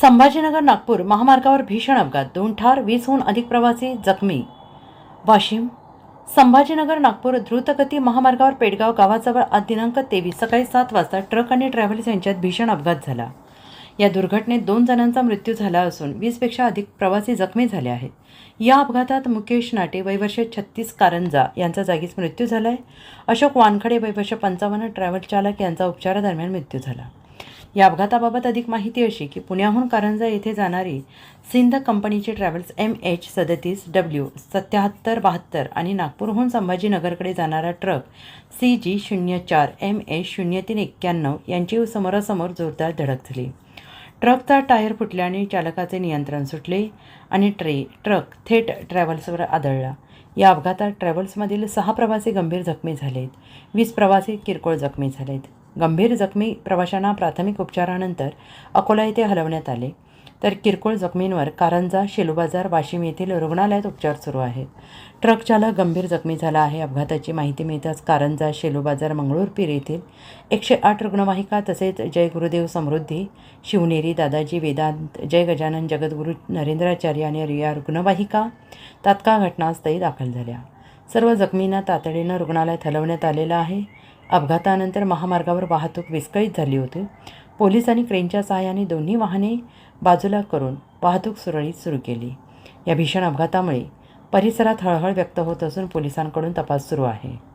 संभाजीनगर नागपूर महामार्गावर भीषण अपघात. दोन ठार वीसहून अधिक प्रवासी जखमी. वाशिम संभाजीनगर नागपूर द्रुतगती महामार्गावर पेडगाव गावाजवळ आज दिनांक तेवीस सकाळी सात वाजता ट्रक आणि ट्रॅव्हल्स यांच्यात भीषण अपघात झाला. या दुर्घटनेत दोन जणांचा मृत्यू झाला असून वीसपेक्षा अधिक प्रवासी जखमी झाले आहेत. या अपघातात मुकेश नाटे वैवर्ष छत्तीस कारंजा यांचा जागीच मृत्यू झाला आहे अशोक वानखडे वैवर्ष पंचावन्न ट्रॅव्हल चालक यांचा उपचारादरम्यान मृत्यू झाला. या अपघाताबाबत अधिक माहिती अशी की पुण्याहून कारंजा येथे जाणारी सिंध कंपनीची ट्रॅव्हल्स एम एच सदतीस डब्ल्यू सत्याहत्तर बहात्तर आणि नागपूरहून संभाजीनगरकडे जाणारा ट्रक सी जी शून्य चार एम एच शून्य तीन एक्क्याण्णव यांची समोरासमोर जोरदार धडक झाली. ट्रकचा टायर फुटल्याने चालकाचे नियंत्रण सुटले आणि ट्रे ट्रक थेट ट्रॅव्हल्सवर आदळला. या अपघातात ट्रॅव्हल्समधील सहा प्रवासी गंभीर जखमी झालेत. वीस प्रवासी किरकोळ जखमी झालेत. गंभीर जखमी प्रवाशांना प्राथमिक उपचारानंतर अकोला येथे हलवण्यात आले. तर किरकोळ जखमींवर कारंजा शेलूबाजार वाशिम येथील रुग्णालयात उपचार सुरू आहेत. ट्रक चालक गंभीर जखमी झाला आहे. अपघाताची माहिती मिळताच कारंजा शेलूबाजार मंगळूरपीर येथील एकशे आठ रुग्णवाहिका तसेच जय गुरुदेव समृद्धी शिवनेरी दादाजी वेदांत जय गजानन जगद्गुरू नरेंद्राचार्य आणि रिया रुग्णवाहिका तात्काळ घटनास्थळी दाखल झाल्या. सर्व जखमींना तातडीनं रुग्णालयात हलवण्यात आलेलं आहे. अपघातानंतर महामार्गावर वाहतूक विस्कळीत झाली होती. पोलिसांनी क्रेनच्या सहाय्याने दोन्ही वाहने बाजूला करून वाहतूक सुरळीत सुरू केली. या भीषण अपघातामुळे परिसरात हळहळ व्यक्त होत असून पोलिसांकडून तपास सुरू आहे.